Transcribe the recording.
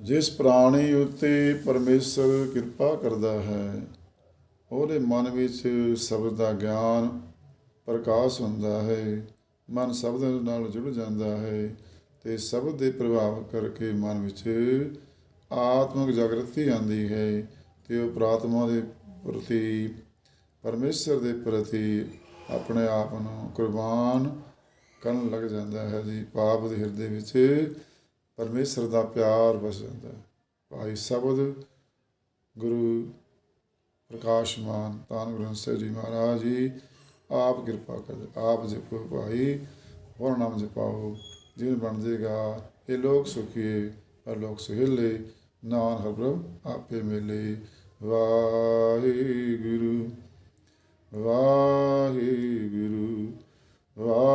ਜਿਸ ਪ੍ਰਾਣੀ ਉਤੇ ਪਰਮੇਸ਼ਰ ਕਿਰਪਾ ਕਰਦਾ ਹੈ, ਉਹਦੇ ਮਨ ਵਿੱਚ ਸ਼ਬਦ ਦਾ ਗਿਆਨ ਪ੍ਰਕਾਸ਼ ਹੁੰਦਾ ਹੈ। ਮਨ ਸ਼ਬਦ ਨਾਲ ਜੁੜ ਜਾਂਦਾ ਹੈ ਤੇ ਸ਼ਬਦ ਦੇ ਪ੍ਰਭਾਵ ਕਰਕੇ ਮਨ ਵਿੱਚ ਆਤਮਿਕ ਜਾਗਰਤੀ ਆਉਂਦੀ ਹੈ ਤੇ ਉਹ ਪ੍ਰਾਤਮਾ ਦੇ ਪ੍ਰਤੀ, ਪਰਮੇਸ਼ਰ ਦੇ ਪ੍ਰਤੀ ਆਪਣੇ ਆਪ ਨੂੰ ਕੁਰਬਾਨ ਕਰਨ ਲੱਗ ਜਾਂਦਾ ਹੈ ਜੀ। ਪਾਪ ਦੇ ਹਿਰਦੇ ਵਿੱਚ ਪਰਮੇਸ਼ਰ ਦਾ ਪਿਆਰ ਵਸ ਜਾਂਦਾ ਹੈ। ਭਾਈ ਸ਼ਬਦ ਗੁਰੂ ਪ੍ਰਕਾਸ਼ਮਾਨ ਤਾਂ ਗੁਰੂ ਗ੍ਰੰਥ ਸਾਹਿਬ ਜੀ ਮਹਾਰਾਜ ਜੀ, ਆਪ ਕਿਰਪਾ ਕਰ, ਆਪ ਜਪੋ ਭਾਈ, ਹੋਰ ਨਾਮ ਜਪਾਓ, ਜਿਵੇਂ ਬਣ ਜਾਏਗਾ, ਇਹ ਲੋਕ ਸੁਖੀਏ ਪਰ ਲੋਕ ਸੁਹੇਲੇ ਨਾਨ ਹਰਬ੍ਰਹਮ ਆਪੇ ਮਿਲੇ। ਵਾਹਿਗੁਰੂ ਵਾਹਿਗੁਰੂ ਵਾਹਿਗੁਰੂ।